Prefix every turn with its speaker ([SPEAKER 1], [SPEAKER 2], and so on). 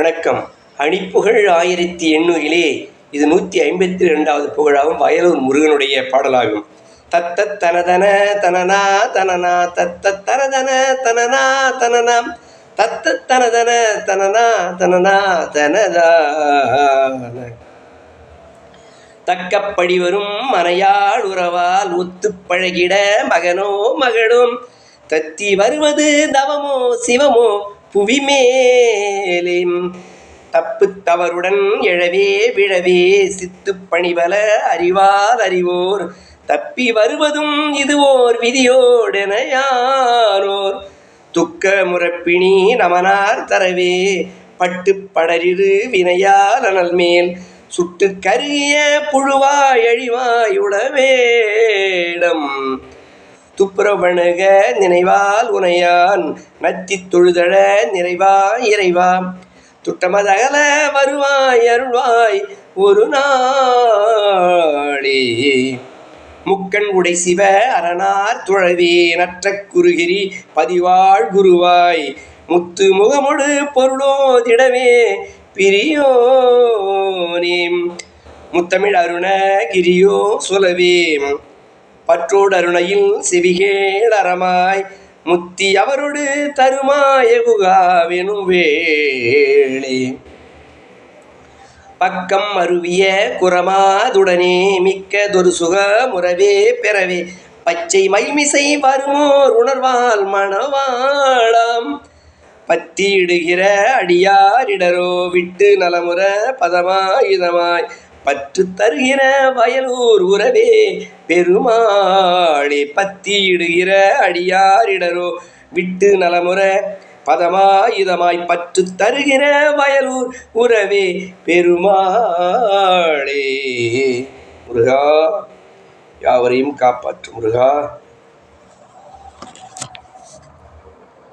[SPEAKER 1] வணக்கம். அணிப்புகழ் ஆயிரத்தி எண்ணூறிலே இது நூற்றி ஐம்பத்தி ரெண்டாவது புகழாகும் வயலூர் முருகனுடைய பாடலாகும். தத்த தனதன தனனா தனனா தத்த தனதன தனனா தனனாம் தத்த தனதன தனனா தனனா தனதான தக்கப்படி வரும் மனையாள் உறவால் ஒத்துப் பழகிட மகனோ மகளும் தத்தி வருவது தவமோ சிவமோ புவி மேலேம் தப்பு தவறுடன் எழவே விழவே சித்து பணிபல அறிவார் அறிவோர். தப்பி வருவதும் இதுவோர் விதியோடென யாரோர்? துக்க முறப்பிணி நமனார் தரவே பட்டு படரிரு வினையால் அனல் மேல் சுட்டு கருகிய புழுவாய் அழிவாயுட வேடம் துப்புரவணுக நினைவால் உனையான் நத்தித் தொழுதழ நிறைவா இறைவா. துட்டமதகல வருவாய் அருள்வாய் ஒரு நாளே. முக்கண் உடை சிவ அரணார் துழவே நற்ற குருகிரி பதிவாழ் குருவாய். முத்து முகமொடு பொருளோதிடவே பிரியோனேம். முத்தமிழ் அருண கிரியோ சுலவேம். பற்றோடருணையில் சிவிகேளரமாய் முத்தி அவரோடு தருமாயகுகாவெனும் வேளே. பக்கம் அருவிய குரமாதுடனே மிக்கதொரு சுகமுறவே சுக முறவே பெறவே பச்சை மைமிசை வருமோர் உணர்வால் மணவாளாம். பத்தியிடுகிற அடியாரிடரோ விட்டு நலமுற பதமாயுதமாய் பற்று தருகிற வயலூர் உறவே பெருமாளே பத்தியிடுகிற அடியாரிடரோ விட்டு நலமுறை பதமாயுதமாய் பற்று தருகிற வயலூர் உறவே பெருமாளே. முருகா யாவரையும் காப்பாற்று முருகா.